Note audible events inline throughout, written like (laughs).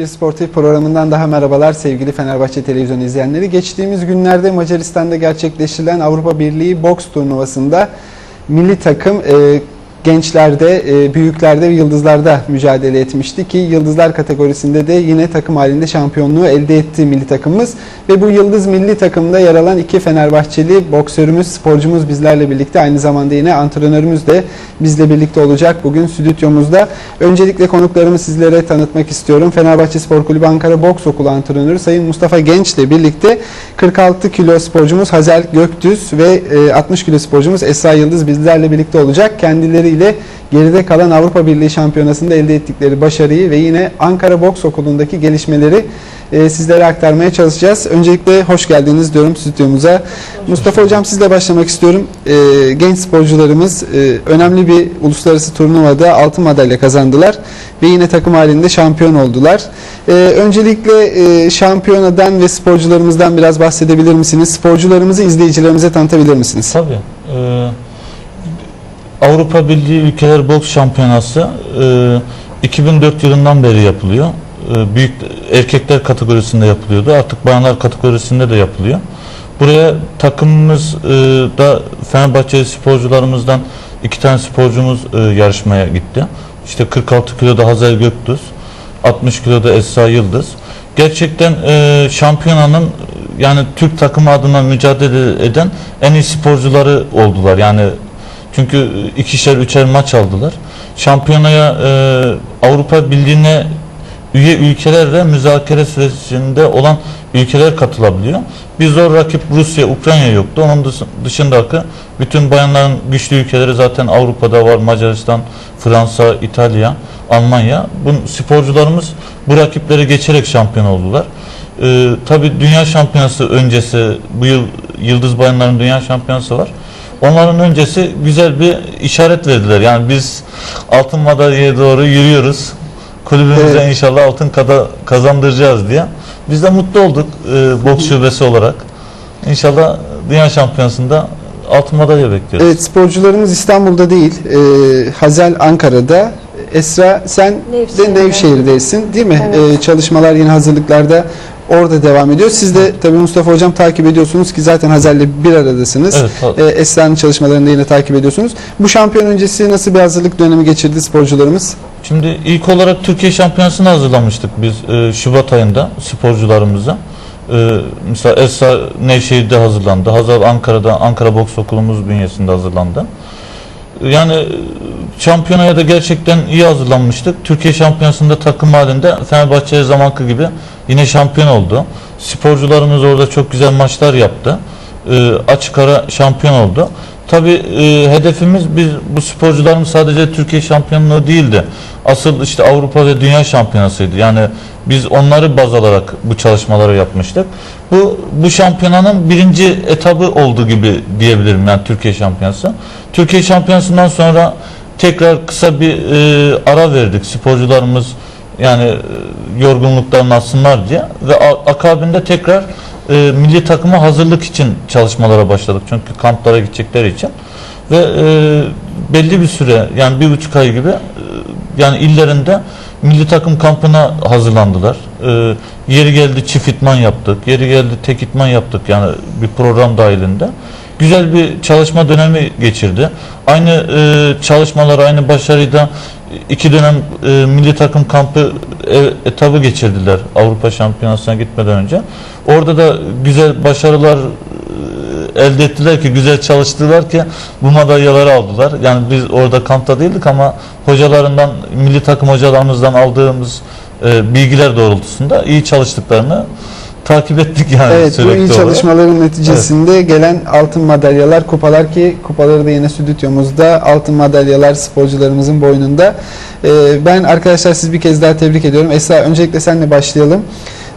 Bir sportif programından daha merhabalar sevgili Fenerbahçe televizyon izleyenleri. Geçtiğimiz günlerde Macaristan'da gerçekleştirilen Avrupa Birliği boks turnuvasında milli takım e, gençlerde, e, büyüklerde ve yıldızlarda mücadele etmişti ki yıldızlar kategorisinde de yine takım halinde şampiyonluğu elde etti milli takımımız ve bu yıldız milli takımda yer alan iki Fenerbahçeli boksörümüz, sporcumuz bizlerle birlikte aynı zamanda yine antrenörümüz de bizle birlikte olacak bugün stüdyomuzda. Öncelikle konuklarımı sizlere tanıtmak istiyorum. Fenerbahçe Spor Kulübü Ankara Boks Okulu antrenörü Sayın Mustafa Genç ile birlikte 46 kilo sporcumuz Hazel Göktüz ve 60 kilo sporcumuz Esra Yıldız bizlerle birlikte olacak. Kendileri ile geride kalan Avrupa Birliği Şampiyonası'nda elde ettikleri başarıyı ve yine Ankara Boks Okulu'ndaki gelişmeleri e, sizlere aktarmaya çalışacağız. Öncelikle hoş geldiniz diyorum stüdyomuza. Mustafa Hocam sizle başlamak istiyorum. E, genç sporcularımız e, önemli bir uluslararası turnuvada altın madalya kazandılar ve yine takım halinde şampiyon oldular. E, öncelikle e, şampiyonadan ve sporcularımızdan biraz bahsedebilir misiniz? Sporcularımızı izleyicilerimize tanıtabilir misiniz? Tabii. Ee, Avrupa Birliği Ülkeler Boks Şampiyonası e, 2004 yılından beri yapılıyor. E, büyük erkekler kategorisinde yapılıyordu. Artık bayanlar kategorisinde de yapılıyor. Buraya takımımız e, da Fenerbahçe sporcularımızdan iki tane sporcumuz e, yarışmaya gitti. İşte 46 kiloda Hazel Göktüz, 60 kiloda Esra Yıldız. Gerçekten e, şampiyonanın yani Türk takımı adına mücadele eden en iyi sporcuları oldular. Yani çünkü ikişer üçer maç aldılar. Şampiyonaya e, Avrupa Birliği'ne üye ülkelerle müzakere sürecinde olan ülkeler katılabiliyor. Bir zor rakip Rusya, Ukrayna yoktu. Onun dışındaki bütün bayanların güçlü ülkeleri zaten Avrupa'da var. Macaristan, Fransa, İtalya, Almanya. Bu sporcularımız bu rakipleri geçerek şampiyon oldular. Ee, Tabi Dünya Şampiyonası öncesi bu yıl Yıldız Bayanların Dünya Şampiyonası var. Onların öncesi güzel bir işaret verdiler. Yani biz altın madalyaya doğru yürüyoruz. Kulübümüze evet. inşallah altın kada kazandıracağız diye. Biz de mutlu olduk e, boks şubesi olarak. İnşallah Dünya Şampiyonası'nda altın madalya bekliyoruz. Evet sporcularımız İstanbul'da değil. E, Hazel Ankara'da. Esra sen Nevşehir'de. de Nevşehir'desin değil mi? Evet. E, çalışmalar yine hazırlıklarda orada devam ediyor. Siz de tabii Mustafa Hocam takip ediyorsunuz ki zaten Hazer'le bir aradasınız. Evet, ee, Esra'nın çalışmalarını da yine takip ediyorsunuz. Bu şampiyon öncesi nasıl bir hazırlık dönemi geçirdi sporcularımız? Şimdi ilk olarak Türkiye Şampiyonası'nı hazırlamıştık biz e, Şubat ayında sporcularımıza. E, mesela Esra Nevşehir'de hazırlandı. Hazal Ankara'da Ankara Boks Okulumuz bünyesinde hazırlandı. Yani şampiyonaya da gerçekten iyi hazırlanmıştık. Türkiye Şampiyonası'nda takım halinde Fenerbahçe zamankı gibi yine şampiyon oldu. Sporcularımız orada çok güzel maçlar yaptı. E, açık ara şampiyon oldu. Tabi e, hedefimiz biz bu sporcularımız sadece Türkiye şampiyonluğu değildi. Asıl işte Avrupa ve Dünya şampiyonasıydı. Yani biz onları baz alarak bu çalışmaları yapmıştık. Bu bu şampiyonanın birinci etabı oldu gibi diyebilirim yani Türkiye şampiyonası. Türkiye şampiyonasından sonra tekrar kısa bir e, ara verdik. Sporcularımız yani e, yorgunluklarını atsınlar diye ve akabinde tekrar e, milli takıma hazırlık için çalışmalara başladık. Çünkü kamplara gidecekleri için ve e, belli bir süre yani bir buçuk ay gibi e, yani illerinde milli takım kampına hazırlandılar. E, yeri geldi çift itman yaptık, yeri geldi tek itman yaptık yani bir program dahilinde. Güzel bir çalışma dönemi geçirdi. Aynı e, çalışmalar, aynı başarıyı da iki dönem e, milli takım kampı e, etabı geçirdiler Avrupa Şampiyonası'na gitmeden önce. Orada da güzel başarılar e, elde ettiler ki güzel çalıştılar ki bu madalyaları aldılar. Yani biz orada kampta değildik ama hocalarından milli takım hocalarımızdan aldığımız e, bilgiler doğrultusunda iyi çalıştıklarını takip ettik yani Evet bu iyi çalışmaların neticesinde evet. gelen altın madalyalar, kupalar ki kupaları da yine stüdyomuzda altın madalyalar sporcularımızın boynunda. Ee, ben arkadaşlar siz bir kez daha tebrik ediyorum. Esra öncelikle senle başlayalım.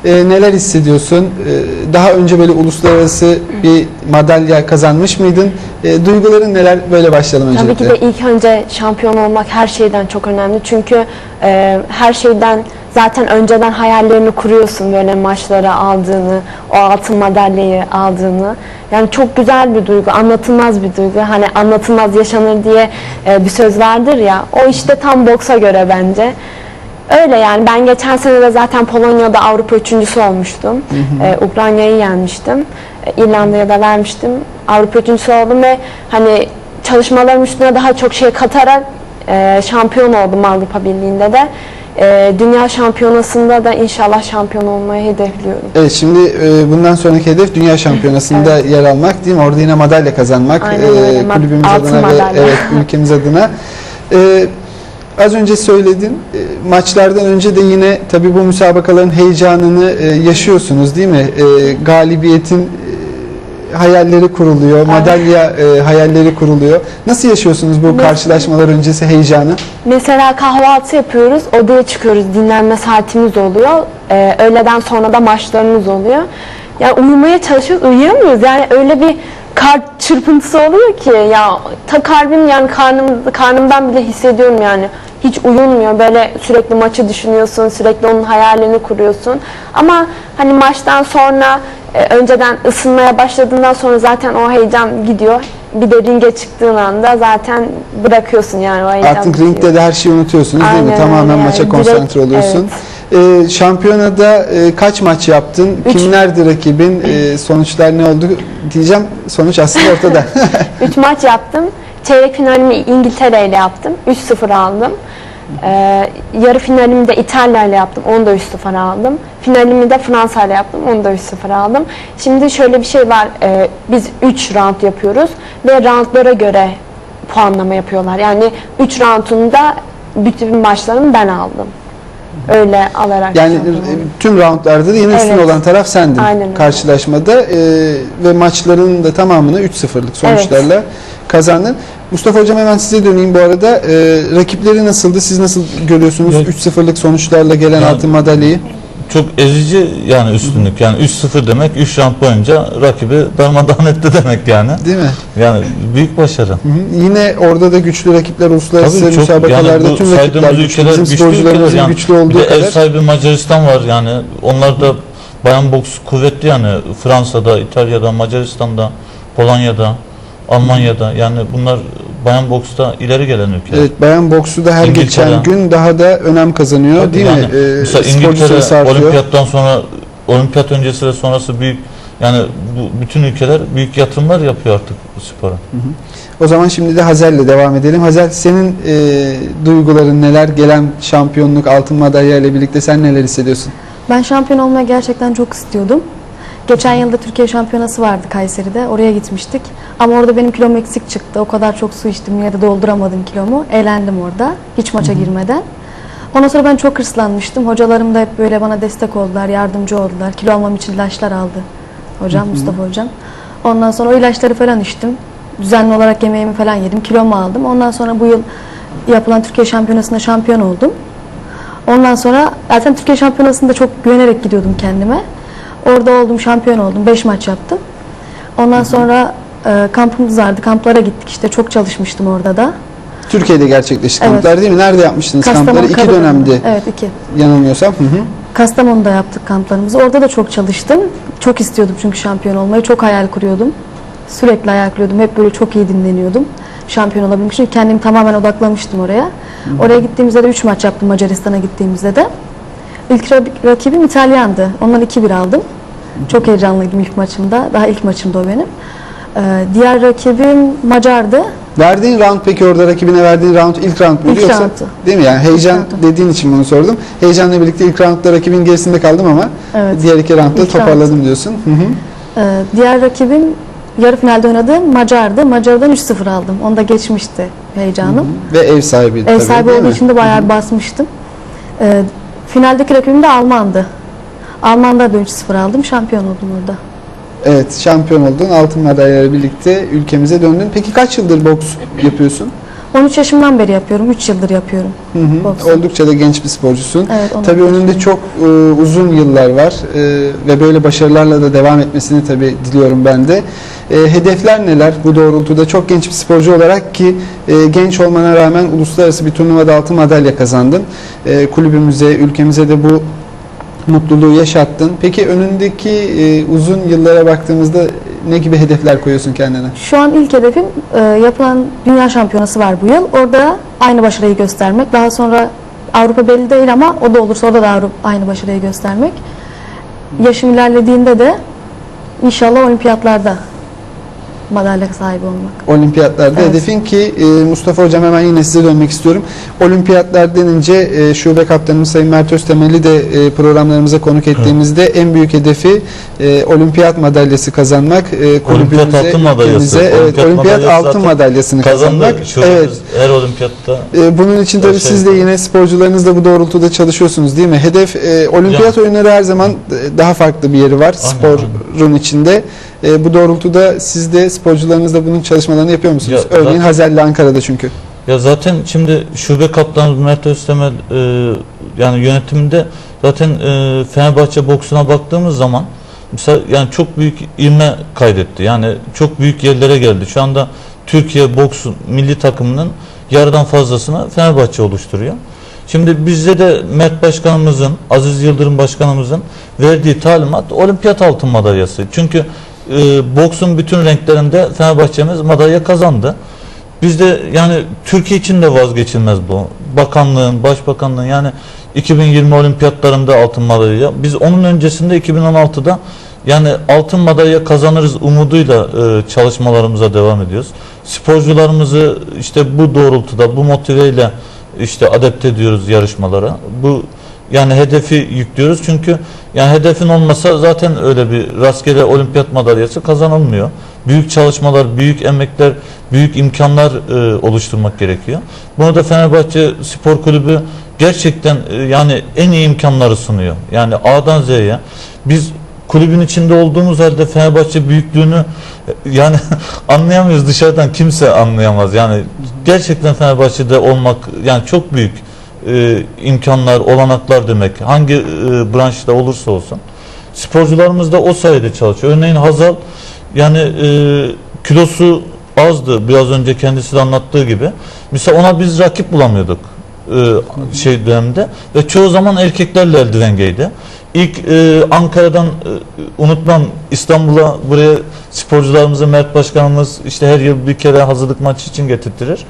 Ee, neler hissediyorsun? Ee, daha önce böyle uluslararası bir madalya kazanmış mıydın? Ee, duyguların neler? Böyle başlayalım öncelikle. Tabii ki de ilk önce şampiyon olmak her şeyden çok önemli. Çünkü e, her şeyden zaten önceden hayallerini kuruyorsun böyle maçlara aldığını, o altın madalyayı aldığını. Yani çok güzel bir duygu, anlatılmaz bir duygu. Hani anlatılmaz yaşanır diye e, bir söz vardır ya. O işte tam boksa göre bence. Öyle yani ben geçen sene de zaten Polonya'da Avrupa üçüncüsü olmuştum. Ee, Ukrayna'yı yenmiştim. Ee, İrlanda'ya da vermiştim. Avrupa üçüncüsü oldum ve hani çalışmalarım üstüne daha çok şey katarak e, şampiyon oldum Avrupa Birliği'nde de. E, Dünya Şampiyonası'nda da inşallah şampiyon olmayı hedefliyorum. Evet şimdi e, bundan sonraki hedef Dünya Şampiyonası'nda yer almak değil mi? Orada yine madalya kazanmak. Aynen öyle. E, kulübümüz altın adına ve madalya. evet, (laughs) ülkemiz adına. E, az önce söyledin. e, maçlardan önce de yine tabii bu müsabakaların heyecanını e, yaşıyorsunuz değil mi? E, galibiyetin hayalleri kuruluyor, madalya e, hayalleri kuruluyor. Nasıl yaşıyorsunuz bu karşılaşmalar öncesi heyecanı? Mesela kahvaltı yapıyoruz, odaya çıkıyoruz, dinlenme saatimiz oluyor. Ee, öğleden sonra da maçlarımız oluyor. Yani uyumaya çalışıyoruz, uyuyamıyoruz. Yani öyle bir kalp çırpıntısı oluyor ki ya ta kalbim yani karnım, karnımdan bile hissediyorum yani. Hiç uyunmuyor. Böyle sürekli maçı düşünüyorsun, sürekli onun hayalini kuruyorsun. Ama hani maçtan sonra e, önceden ısınmaya başladığından sonra zaten o heyecan gidiyor. Bir de ringe çıktığın anda zaten bırakıyorsun yani o heyecan. Artık bitiyor. ringde de her şeyi unutuyorsunuz değil mi? Aynen Tamamen öyle maça yani. konsantre Direkt, oluyorsun. Ee, şampiyonada e, kaç maç yaptın? Üç. Kimlerdi rakibin? Ee, sonuçlar ne oldu? Diyeceğim sonuç aslında ortada. (laughs) 3 maç yaptım. Çeyrek finalimi İngiltere ile yaptım. 3-0 aldım. Ee, yarı finalimi de İtalya ile yaptım. Onu da 3-0 aldım. Finalimi de Fransa ile yaptım. Onu da 3-0 aldım. Şimdi şöyle bir şey var. Ee, biz 3 round yapıyoruz ve roundlara göre puanlama yapıyorlar. Yani 3 roundunda bütün maçlarımı ben aldım. Öyle alarak yani e, oldum. tüm roundlarda da yine üstün Evet. olan taraf sendin Aynen öyle. karşılaşmada Ee, ve maçların da tamamını 3-0'lık sonuçlarla kazandın. Mustafa Hocam hemen size döneyim bu arada. Ee, rakipleri nasıldı? Siz nasıl görüyorsunuz Yok. 3-0'lık sonuçlarla gelen Yani- altın madalyayı? Çok ezici yani üstünlük. Yani 3-0 demek 3 round boyunca rakibi darmadağın etti demek yani. Değil mi? Yani büyük başarı. Hı hı. Yine orada da güçlü rakipler uluslararası Tabii çok müsabakalarda yani tüm rakipler güçlü. Bizim güçlü sporcularımızın yani. güçlü Bir olduğu ev kadar. sahibi Macaristan var yani. Onlar da bayan boks kuvvetli yani. Fransa'da, İtalya'da, Macaristan'da, Polonya'da, Almanya'da yani bunlar bayan boksta ileri gelen ülkeler. Evet, bayan boksu da her İngiltere. geçen gün daha da önem kazanıyor Tabii değil yani mi? Ee, mesela İngiltere olimpiyattan sonra olimpiyat öncesi ve sonrası büyük yani bu bütün ülkeler büyük yatırımlar yapıyor artık spora. O zaman şimdi de Hazel'le devam edelim. Hazel senin e, duyguların neler? Gelen şampiyonluk altın madalya ile birlikte sen neler hissediyorsun? Ben şampiyon olmayı gerçekten çok istiyordum. Geçen yılda Türkiye şampiyonası vardı Kayseri'de. Oraya gitmiştik. Ama orada benim kilom eksik çıktı. O kadar çok su içtim yine de dolduramadım kilomu. Eğlendim orada. Hiç maça girmeden. Ondan sonra ben çok hırslanmıştım. Hocalarım da hep böyle bana destek oldular, yardımcı oldular. Kilo almam için ilaçlar aldı hocam, Mustafa hocam. Ondan sonra o ilaçları falan içtim. Düzenli olarak yemeğimi falan yedim. Kilomu aldım. Ondan sonra bu yıl yapılan Türkiye şampiyonasında şampiyon oldum. Ondan sonra zaten Türkiye Şampiyonası'nda çok güvenerek gidiyordum kendime. Orada oldum, şampiyon oldum. 5 maç yaptım. Ondan sonra e, kampımız vardı. Kamplara gittik işte. Çok çalışmıştım orada da. Türkiye'de gerçekleşti Evet. kamplar değil mi? Nerede yapmıştınız kampları? İki Karadağ'da. dönemdi Evet iki. yanılmıyorsam. Hı hı. Kastamonu'da yaptık kamplarımızı. Orada da çok çalıştım. Çok istiyordum çünkü şampiyon olmayı. Çok hayal kuruyordum. Sürekli hayal kuruyordum. Hep böyle çok iyi dinleniyordum. Şampiyon olabilmek için kendimi tamamen odaklamıştım oraya. Oraya gittiğimizde de 3 maç yaptım Macaristan'a gittiğimizde de. İlk ra- rakibim İtalyandı. Ondan 2-1 aldım. Çok heyecanlıydım ilk maçımda. Daha ilk maçımda o benim. Ee, diğer rakibim Macar'dı. Verdiğin round peki orada rakibine verdiğin round ilk round muydu İlk yoksa? roundtu. Değil mi yani heyecan roundtu. dediğin için bunu sordum. Heyecanla birlikte ilk roundda rakibin gerisinde kaldım ama Evet. diğer iki roundda İlk toparladım diyorsun. Hı hı. Ee, diğer rakibim yarı finalde oynadığım Macar'dı. Macar'dan 3-0 aldım. Onda geçmişti heyecanım. Ve ev sahibi Ev tabii, sahibi olduğu için de bayağı basmıştım. Ee, finaldeki rakibim de Alman'dı. Alman'da da 3-0 aldım. Şampiyon oldum orada. Evet, şampiyon oldun. Altın madalyayla birlikte ülkemize döndün. Peki kaç yıldır boks yapıyorsun? 13 yaşımdan beri yapıyorum. 3 yıldır yapıyorum. Hı hı. Boks. Oldukça da genç bir sporcusun. Evet, Tabii önünde çok e, uzun yıllar var e, ve böyle başarılarla da devam etmesini tabii diliyorum ben de. E, hedefler neler bu doğrultuda? Çok genç bir sporcu olarak ki e, genç olmana rağmen uluslararası bir turnuvada altın madalya kazandın. E, kulübümüze, ülkemize de bu mutluluğu yaşattın. Peki önündeki e, uzun yıllara baktığımızda ne gibi hedefler koyuyorsun kendine? Şu an ilk hedefim e, yapılan dünya şampiyonası var bu yıl. Orada aynı başarıyı göstermek. Daha sonra Avrupa belli değil ama o da olursa orada da Avrupa aynı başarıyı göstermek. Yaşım ilerlediğinde de inşallah olimpiyatlarda madalya sahibi olmak. Olimpiyatlarda Evet. hedefin ki e, Mustafa Hocam hemen yine size dönmek istiyorum. Olimpiyatlar denince e, şube kaptanımız Sayın Mert Öztemel'i de e, programlarımıza konuk ettiğimizde en büyük hedefi e, olimpiyat madalyası kazanmak. E, kulübümüze, altın madalyası. evet, Olimpiyat olimpiyat madalyası altın madalyasını kazanmak. Evet. her olimpiyatta E, Bunun için tabii şey siz de yine sporcularınızla bu doğrultuda çalışıyorsunuz değil mi? Hedef e, olimpiyat oyunları her zaman daha farklı bir yeri var sporun içinde. E, bu doğrultuda siz de sporcularınızla bunun çalışmalarını yapıyor musunuz? Ya, Örneğin zaten- Hazel'le Ankara'da çünkü. Ya zaten şimdi şube kaptanımız Mert Öztemel e, yani yönetiminde zaten e, Fenerbahçe boksuna baktığımız zaman mesela yani çok büyük ilme kaydetti. Yani çok büyük yerlere geldi. Şu anda Türkiye boksun milli takımının yarıdan fazlasını Fenerbahçe oluşturuyor. Şimdi bizde de Mert Başkanımızın, Aziz Yıldırım Başkanımızın verdiği talimat olimpiyat altın madalyası. Çünkü e, boksun bütün renklerinde Fenerbahçemiz madalya kazandı. Biz de yani Türkiye için de vazgeçilmez bu. Bakanlığın, başbakanlığın yani 2020 olimpiyatlarında altın madalya. Biz onun öncesinde 2016'da yani altın madalya kazanırız umuduyla e, çalışmalarımıza devam ediyoruz. Sporcularımızı işte bu doğrultuda, bu motiveyle işte adapte ediyoruz yarışmalara. Bu yani hedefi yüklüyoruz çünkü yani hedefin olmasa zaten öyle bir rastgele olimpiyat madalyası kazanılmıyor. Büyük çalışmalar, büyük emekler, büyük imkanlar e, oluşturmak gerekiyor. Bunu da Fenerbahçe Spor Kulübü gerçekten e, yani en iyi imkanları sunuyor. Yani A'dan Z'ye. Biz kulübün içinde olduğumuz halde Fenerbahçe büyüklüğünü e, yani (laughs) anlayamıyoruz dışarıdan kimse anlayamaz. Yani gerçekten Fenerbahçe'de olmak yani çok büyük e, imkanlar, olanaklar demek. Hangi e, branşta olursa olsun. Sporcularımız da o sayede çalışıyor. Örneğin Hazal yani e, kilosu azdı biraz önce kendisi de anlattığı gibi. Mesela ona biz rakip bulamıyorduk e, şey dönemde ve çoğu zaman erkeklerle eldivengeydi. İlk e, Ankara'dan e, unutmam İstanbul'a buraya sporcularımızı Mert Başkanımız işte her yıl bir kere hazırlık maçı için getirtirir.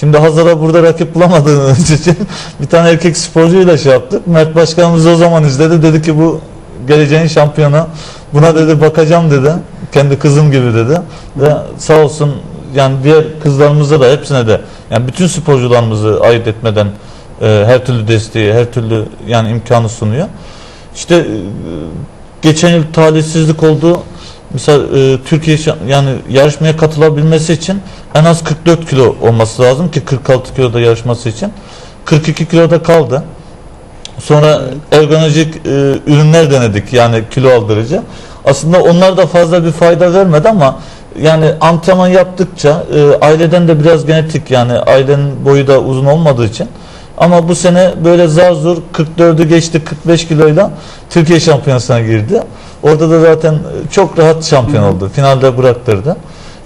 Şimdi Hazar'a burada rakip bulamadığımız (laughs) için bir tane erkek sporcuyla şey yaptık. Mert Başkanımız o zaman izledi. Dedi ki bu geleceğin şampiyonu. Buna dedi bakacağım dedi. Kendi kızım gibi dedi. Ve sağ olsun yani diğer kızlarımıza da hepsine de yani bütün sporcularımızı ayırt etmeden e, her türlü desteği, her türlü yani imkanı sunuyor. İşte e, geçen yıl talihsizlik oldu. Mesela e, Türkiye yani yarışmaya katılabilmesi için en az 44 kilo olması lazım ki 46 kiloda yarışması için. 42 kiloda kaldı. Sonra ergonomik e, ürünler denedik yani kilo aldırıcı. Aslında onlar da fazla bir fayda vermedi ama yani antrenman yaptıkça e, aileden de biraz genetik yani ailenin boyu da uzun olmadığı için ama bu sene böyle zar zor 44'ü geçti 45 kiloyla Türkiye şampiyonasına girdi. Orada da zaten çok rahat şampiyon oldu. Finalde bıraktırdı.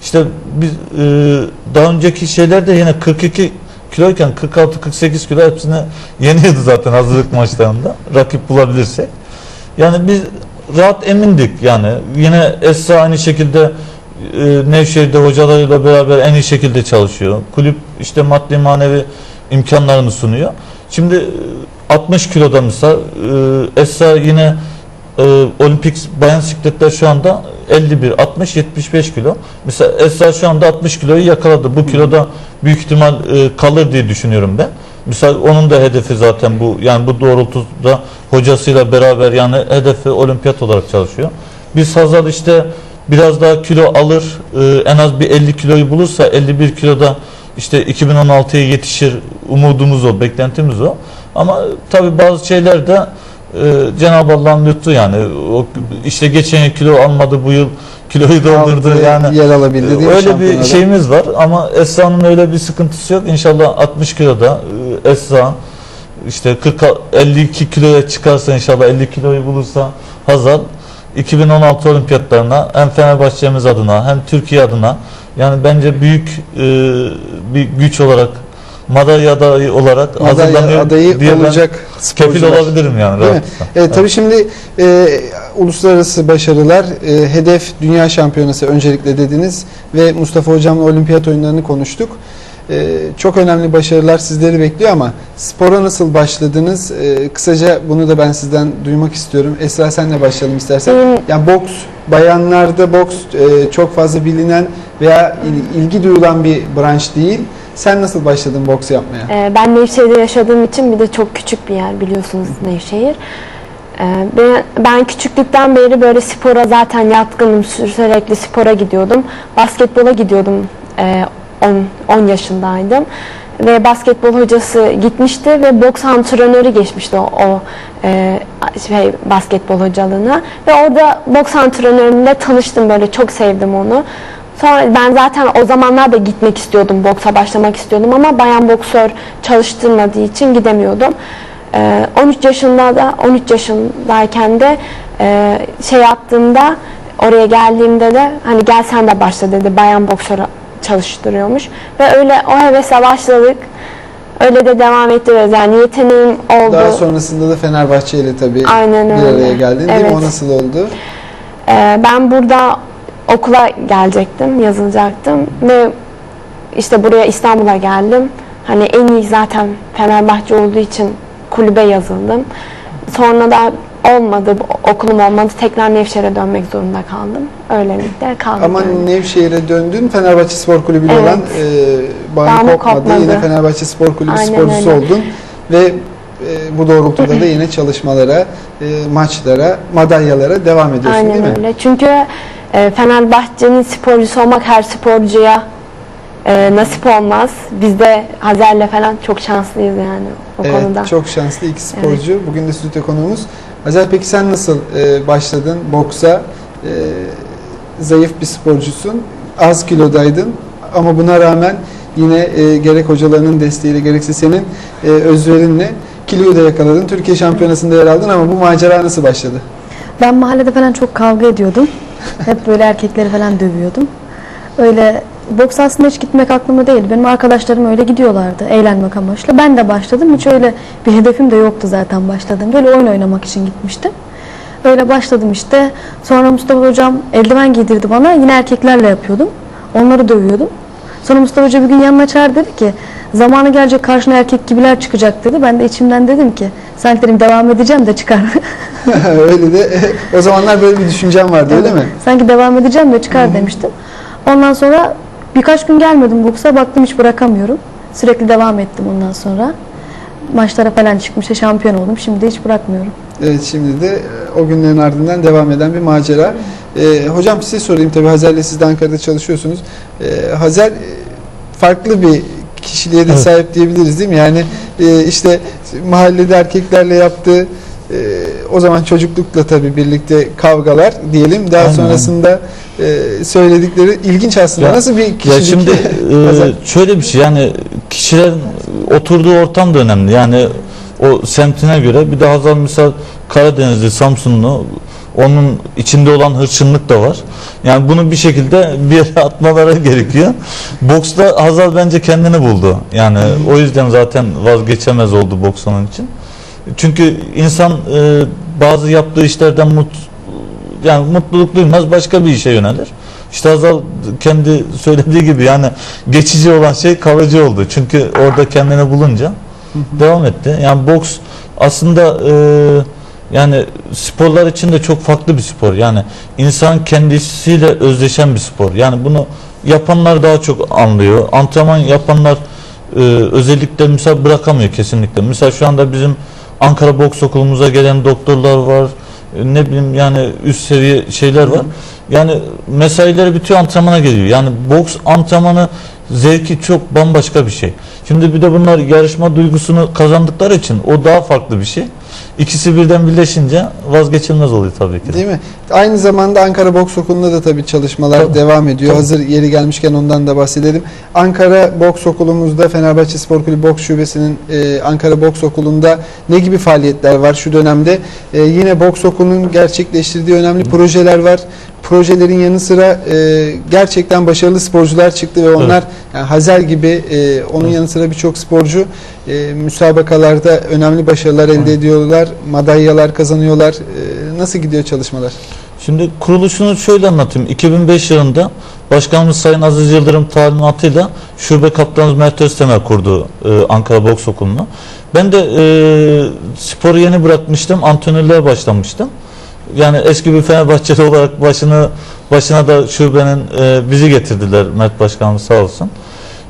İşte biz e, daha önceki şeylerde yine 42 kiloyken 46-48 kilo hepsini yeniyordu zaten hazırlık maçlarında. Rakip bulabilirsek. Yani biz rahat emindik yani. Yine Esra aynı şekilde e, Nevşehir'de hocalarıyla beraber en iyi şekilde çalışıyor. Kulüp işte maddi manevi imkanlarını sunuyor. Şimdi e, 60 kiloda mesela e, Esra yine e, olimpik bayan sikletler şu anda 51, 60, 75 kilo. Mesela Esra şu anda 60 kiloyu yakaladı. Bu kiloda büyük ihtimal e, kalır diye düşünüyorum ben. Mesela onun da hedefi zaten bu yani bu doğrultuda hocasıyla beraber yani hedefi olimpiyat olarak çalışıyor. Biz Hazal işte biraz daha kilo alır e, en az bir 50 kiloyu bulursa 51 kiloda işte 2016'ya yetişir umudumuz o beklentimiz o. Ama tabi bazı şeyler de e, Cenab-ı Allah'ın lütfu yani o işte geçen yıl kilo almadı bu yıl kiloyu doldurdu Aldığı yani yer alabildi değil mi öyle bir şeyimiz var ama Esra'nın öyle bir sıkıntısı yok. İnşallah 60 kiloda e, Esra işte 40 52 kiloya çıkarsa inşallah 50 kiloyu bulursa Hazal 2016 olimpiyatlarına hem Fenerbahçe'miz adına hem Türkiye adına yani bence büyük e, bir güç olarak madalya adayı olarak Madalya hazırlanıyor adayı diye ben olacak kefil sporcular. olabilirim yani Değil mi? rahatlıkla. E, tabii şimdi e, uluslararası başarılar, e, hedef dünya şampiyonası öncelikle dediniz ve Mustafa Hocam'la olimpiyat oyunlarını konuştuk. E, çok önemli başarılar sizleri bekliyor ama spora nasıl başladınız? E, kısaca bunu da ben sizden duymak istiyorum. Esra senle başlayalım istersen. Yani boks, bayanlarda boks e, çok fazla bilinen veya il- ilgi duyulan bir branş değil. Sen nasıl başladın boks yapmaya? Ee, ben Nevşehir'de yaşadığım için bir de çok küçük bir yer biliyorsunuz Nevşehir. Ee, ben, ben küçüklükten beri böyle spora zaten yatkınım. Sü- Sürekli spora gidiyordum. Basketbola gidiyordum. Ee, 10, 10 yaşındaydım. Ve basketbol hocası gitmişti ve boks antrenörü geçmişti o, o e, şey basketbol hocalığına. Ve orada boks antrenörüyle tanıştım böyle çok sevdim onu. Sonra ben zaten o zamanlar da gitmek istiyordum, boksa başlamak istiyordum ama bayan boksör çalıştırmadığı için gidemiyordum. Ee, 13 yaşında da 13 yaşındayken de e, şey yaptığımda oraya geldiğimde de hani gel sen de başla dedi bayan boksör çalıştırıyormuş ve öyle o hevesle başladık. Öyle de devam ettiriyoruz. Yani yeteneğim oldu. Daha sonrasında da Fenerbahçe ile tabii Aynen bir öyle. araya geldin değil mi? Evet. O nasıl oldu? Ee, ben burada okula gelecektim, yazılacaktım ve işte buraya İstanbul'a geldim. Hani en iyi zaten Fenerbahçe olduğu için kulübe yazıldım. Sonra da olmadı, okulum olmadı. Tekrar Nevşehir'e dönmek zorunda kaldım. Öylelikle kaldım. Ama yani. Nevşehir'e döndün. Fenerbahçe Spor Kulübü ile Evet. olan e, bağın kopmadı. kopmadı. Yine Fenerbahçe Spor Kulübü Aynen sporcusu öyle. oldun. Ve e, bu doğrultuda da yine çalışmalara, e, maçlara, madalyalara devam ediyorsun değil Aynen mi? öyle. Çünkü e, Fenerbahçe'nin sporcusu olmak her sporcuya e, nasip olmaz. Biz de Hazer'le falan çok şanslıyız yani o Evet, konuda. çok şanslı iki sporcu. Bugün de stüdyo konuğumuz. Azer peki sen nasıl e, başladın boksa? E, zayıf bir sporcusun. Az kilodaydın ama buna rağmen yine e, gerek hocalarının desteğiyle gerekse senin e, özverinle kiloyu da yakaladın. Türkiye şampiyonasında yer aldın ama bu macera nasıl başladı? Ben mahallede falan çok kavga ediyordum. Hep böyle erkekleri falan dövüyordum. Öyle boks aslında hiç gitmek aklımda değil. Benim arkadaşlarım öyle gidiyorlardı eğlenmek amaçlı. Ben de başladım. Hiç öyle bir hedefim de yoktu zaten başladığımda. Öyle oyun oynamak için gitmiştim. Öyle başladım işte. Sonra Mustafa hocam eldiven giydirdi bana. Yine erkeklerle yapıyordum. Onları dövüyordum. Sonra Mustafa Hoca bir gün yanına çağırdı dedi ki zamanı gelecek karşına erkek gibiler çıkacak dedi. Ben de içimden dedim ki sanki dedim devam edeceğim de çıkar. (laughs) öyle de (laughs) o zamanlar böyle bir düşüncem vardı öyle mi? Sanki devam edeceğim de çıkar demiştim. Ondan sonra birkaç gün gelmedim boksa baktım hiç bırakamıyorum. Sürekli devam ettim ondan sonra. Maçlara falan çıkmış şampiyon oldum. Şimdi de hiç bırakmıyorum. Evet şimdi de e, o günlerin ardından devam eden bir macera. E, hocam size sorayım tabii Hazer'le siz de Ankara'da çalışıyorsunuz. E, Hazer e, farklı bir kişiliğe de Evet. sahip diyebiliriz değil mi? Yani e, işte mahallede erkeklerle yaptığı e, o zaman çocuklukla tabii birlikte kavgalar diyelim. Daha Aynen, sonrasında e, söyledikleri ilginç aslında. Ya- Nasıl bir kişilik? Ya şimdi (laughs) e, şöyle bir şey yani kişilerin oturduğu ortam da önemli. Yani o semtine göre bir de Hazal misal Karadenizli, Samsunlu onun içinde olan hırçınlık da var. Yani bunu bir şekilde bir yere (laughs) atmaları gerekiyor. Boksta Hazal bence kendini buldu. Yani o yüzden zaten vazgeçemez oldu boks onun için. Çünkü insan e, bazı yaptığı işlerden mut yani mutluluk duymaz başka bir işe yönelir. İşte Hazal kendi söylediği gibi yani geçici olan şey kalıcı oldu. Çünkü orada kendini bulunca devam etti. Yani boks aslında e, yani sporlar için de çok farklı bir spor. Yani insan kendisiyle özdeşen bir spor. Yani bunu yapanlar daha çok anlıyor. Antrenman yapanlar e, özellikle misal bırakamıyor kesinlikle. Misal şu anda bizim Ankara Boks Okulumuza gelen doktorlar var. E, Ne bileyim yani üst seviye şeyler var. Yani mesaileri bitiyor antrenmana geliyor. Yani boks antrenmanı zevki çok bambaşka bir şey. Şimdi bir de bunlar yarışma duygusunu kazandıkları için o daha farklı bir şey. İkisi birden birleşince vazgeçilmez oluyor tabii ki. de. Değil mi? Aynı zamanda Ankara Boks Okulu'nda da tabii çalışmalar Tabii. devam ediyor. Tabii. Hazır yeri gelmişken ondan da bahsedelim. Ankara Boks Okulumuzda Fenerbahçe Spor Kulübü Boks Şubesi'nin e, Ankara Boks Okulu'nda ne gibi faaliyetler var şu dönemde? E, yine Boks Okulu'nun gerçekleştirdiği önemli projeler var. Projelerin yanı sıra e, gerçekten başarılı sporcular çıktı ve onlar yani Hazer gibi e, onun Evet. yanı sıra birçok sporcu e, müsabakalarda önemli başarılar elde Evet. ediyorlar, madalyalar kazanıyorlar. E, nasıl gidiyor çalışmalar? Şimdi kuruluşunu şöyle anlatayım. 2005 yılında Başkanımız Sayın Aziz Yıldırım talimatıyla Şube Kaptanımız Mert Öztemer kurdu e, Ankara Boks Okulu'nu. Ben de e, sporu yeni bırakmıştım. Antrenörlüğe başlamıştım. Yani eski bir Fenerbahçeli olarak başını başına da şubenin e, bizi getirdiler Mert Başkanımız sağ olsun.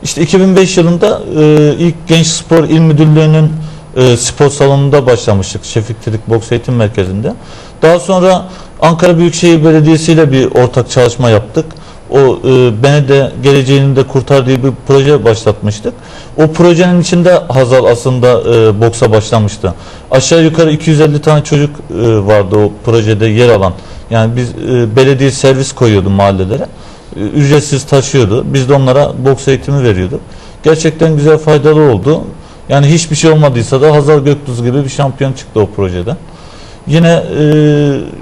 İşte 2005 yılında e, ilk Genç Spor İl Müdürlüğü'nün e, spor salonunda başlamıştık. Şefik Tedik Boks Eğitim Merkezi'nde. Daha sonra Ankara Büyükşehir Belediyesi ile bir ortak çalışma yaptık. O e, beni de geleceğini de kurtardığı bir proje başlatmıştık. O projenin içinde Hazal aslında e, boksa başlamıştı. Aşağı yukarı 250 tane çocuk e, vardı o projede yer alan. Yani biz e, belediye servis koyuyordu mahallelere. E, ücretsiz taşıyordu. Biz de onlara boks eğitimi veriyorduk. Gerçekten güzel faydalı oldu. Yani hiçbir şey olmadıysa da Hazal Göktuz gibi bir şampiyon çıktı o projeden. Yine e,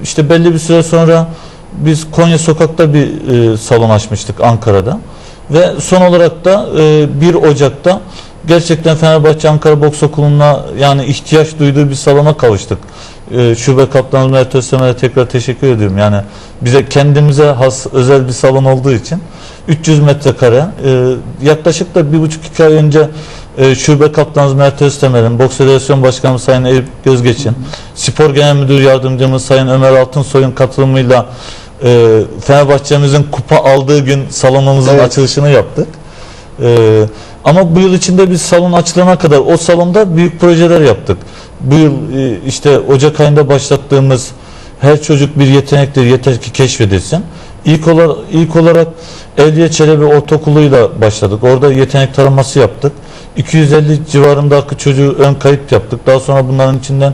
işte belli bir süre sonra biz Konya Sokak'ta bir e, salon açmıştık Ankara'da. Ve son olarak da e, 1 Ocak'ta gerçekten Fenerbahçe Ankara Boks Okulu'na yani ihtiyaç duyduğu bir salona kavuştuk. E, Şube Kaptanı Mert Öztemer'e tekrar teşekkür ediyorum. Yani bize kendimize has özel bir salon olduğu için 300 metrekare e, yaklaşık da bir buçuk iki ay önce e, Şube Kaptanımız Mert Öztemer'in, Boks Federasyon Başkanı Sayın Eyüp Gözgeç'in, Spor Genel Müdür Yardımcımız Sayın Ömer Altınsoy'un katılımıyla e, Fenerbahçe'mizin kupa aldığı gün salonumuzun Evet. açılışını yaptık. E, ama bu yıl içinde biz salon açılana kadar o salonda büyük projeler yaptık. Bu yıl e, işte Ocak ayında başlattığımız her çocuk bir yetenektir yeter ki keşfedilsin. İlk olarak, ilk olarak Evliya Çelebi Ortaokulu'yla başladık. Orada yetenek taraması yaptık. 250 civarındaki çocuğu ön kayıt yaptık. Daha sonra bunların içinden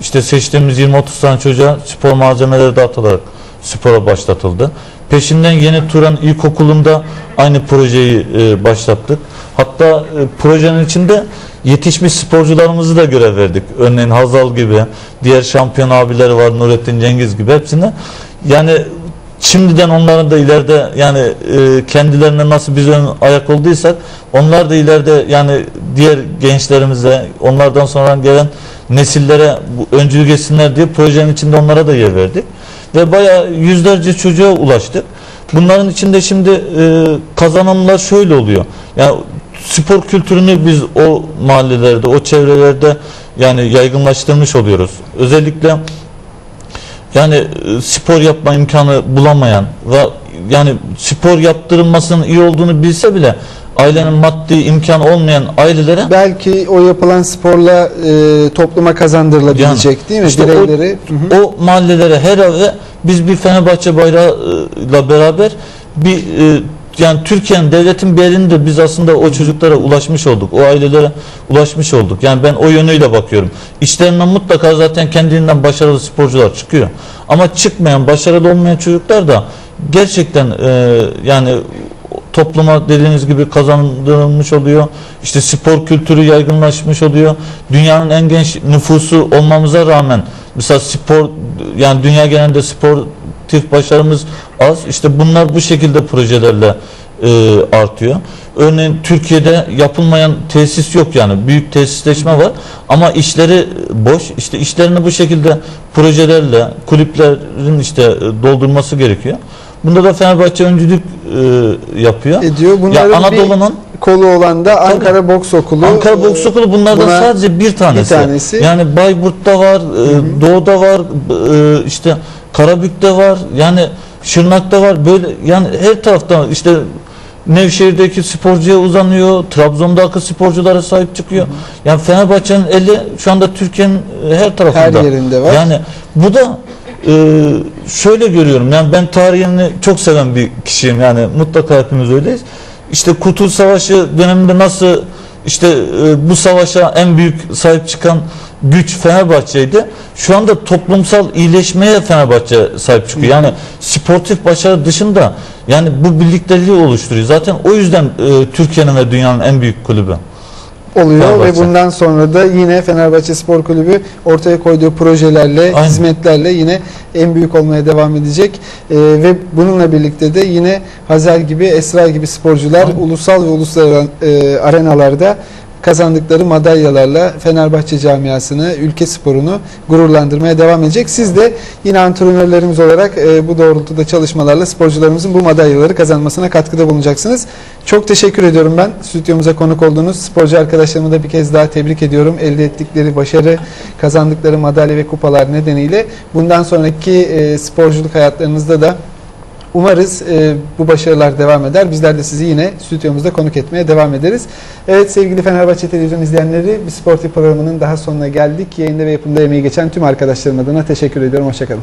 işte seçtiğimiz 20-30 tane çocuğa spor malzemeleri dağıtılarak spora başlatıldı. Peşinden Yeni Turan İlkokulu'nda aynı projeyi e, başlattık. Hatta e, projenin içinde yetişmiş sporcularımızı da görev verdik. Örneğin Hazal gibi, diğer şampiyon abileri var Nurettin Cengiz gibi hepsine. Yani şimdiden onların da ileride yani e, kendilerine nasıl biz ön ayak olduysak onlar da ileride yani diğer gençlerimize onlardan sonra gelen nesillere öncülük etsinler diye projenin içinde onlara da yer verdik. Ve bayağı yüzlerce çocuğa ulaştık. Bunların içinde şimdi e, kazanımlar şöyle oluyor. Yani spor kültürünü biz o mahallelerde, o çevrelerde yani yaygınlaştırmış oluyoruz. Özellikle yani e, spor yapma imkanı bulamayan ve yani spor yaptırılmasının iyi olduğunu bilse bile ailenin maddi imkan olmayan ailelere Belki o yapılan sporla e, topluma kazandırılabilecek değil mi? işte o- Bireyleri. Hı hı. o mahallelere her eve biz bir Fenerbahçe bayrağıyla beraber bir e, yani Türkiye'nin devletin bir elinde biz aslında o çocuklara ulaşmış olduk. O ailelere ulaşmış olduk. Yani ben o yönüyle bakıyorum. İçlerinden mutlaka zaten kendinden başarılı sporcular çıkıyor. Ama çıkmayan, başarılı olmayan çocuklar da gerçekten e, yani topluma dediğiniz gibi kazandırılmış oluyor. İşte spor kültürü yaygınlaşmış oluyor. Dünyanın en genç nüfusu olmamıza rağmen mesela spor yani dünya genelinde sportif başarımız az. İşte bunlar bu şekilde projelerle e, artıyor. Örneğin Türkiye'de yapılmayan tesis yok yani. Büyük tesisleşme var ama işleri boş. İşte işlerini bu şekilde projelerle kulüplerin işte e, doldurması gerekiyor. Bunda da Fenerbahçe öncülük e, yapıyor. Ediyor. Ya Anadolu'nun bir kolu olan da Ankara Boks Okulu. Ankara Boks Okulu bunlardan Buna sadece bir tanesi. bir tanesi. Yani Bayburt'ta var, e, Doğu'da var, e, işte Karabük'te var, yani Şırnak'ta var. Böyle yani her tarafta işte Nevşehir'deki sporcuya uzanıyor, Trabzon'daki sporculara sahip çıkıyor. Yani Fenerbahçe'nin eli şu anda Türkiye'nin e, her tarafında. Her yerinde var. Yani bu da e, şöyle görüyorum. Yani ben tarihini çok seven bir kişiyim. Yani mutlaka hepimiz öyleyiz. İşte Kurtuluş Savaşı döneminde nasıl işte e, bu savaşa en büyük sahip çıkan güç Fenerbahçe'ydi. Şu anda toplumsal iyileşmeye Fenerbahçe sahip çıkıyor. Yani sportif başarı dışında yani bu birlikteliği oluşturuyor. Zaten o yüzden e, Türkiye'nin ve dünyanın en büyük kulübü. Oluyor ve Fenerbahçe. bundan sonra da yine Fenerbahçe Spor Kulübü ortaya koyduğu projelerle, Aynen. hizmetlerle yine en büyük olmaya devam edecek. Ee, ve bununla birlikte de yine Hazel gibi, Esra gibi sporcular Aynen. ulusal ve uluslararası e, arenalarda kazandıkları madalyalarla Fenerbahçe camiasını, ülke sporunu gururlandırmaya devam edecek. Siz de yine antrenörlerimiz olarak e, bu doğrultuda çalışmalarla sporcularımızın bu madalyaları kazanmasına katkıda bulunacaksınız. Çok teşekkür ediyorum ben stüdyomuza konuk olduğunuz sporcu arkadaşlarımı da bir kez daha tebrik ediyorum. Elde ettikleri başarı, kazandıkları madalya ve kupalar nedeniyle bundan sonraki e, sporculuk hayatlarınızda da Umarız e, bu başarılar devam eder. Bizler de sizi yine stüdyomuzda konuk etmeye devam ederiz. Evet sevgili Fenerbahçe Televizyon izleyenleri bir sportif programının daha sonuna geldik. Yayında ve yapımda emeği geçen tüm arkadaşlarım adına teşekkür ediyorum. Hoşçakalın.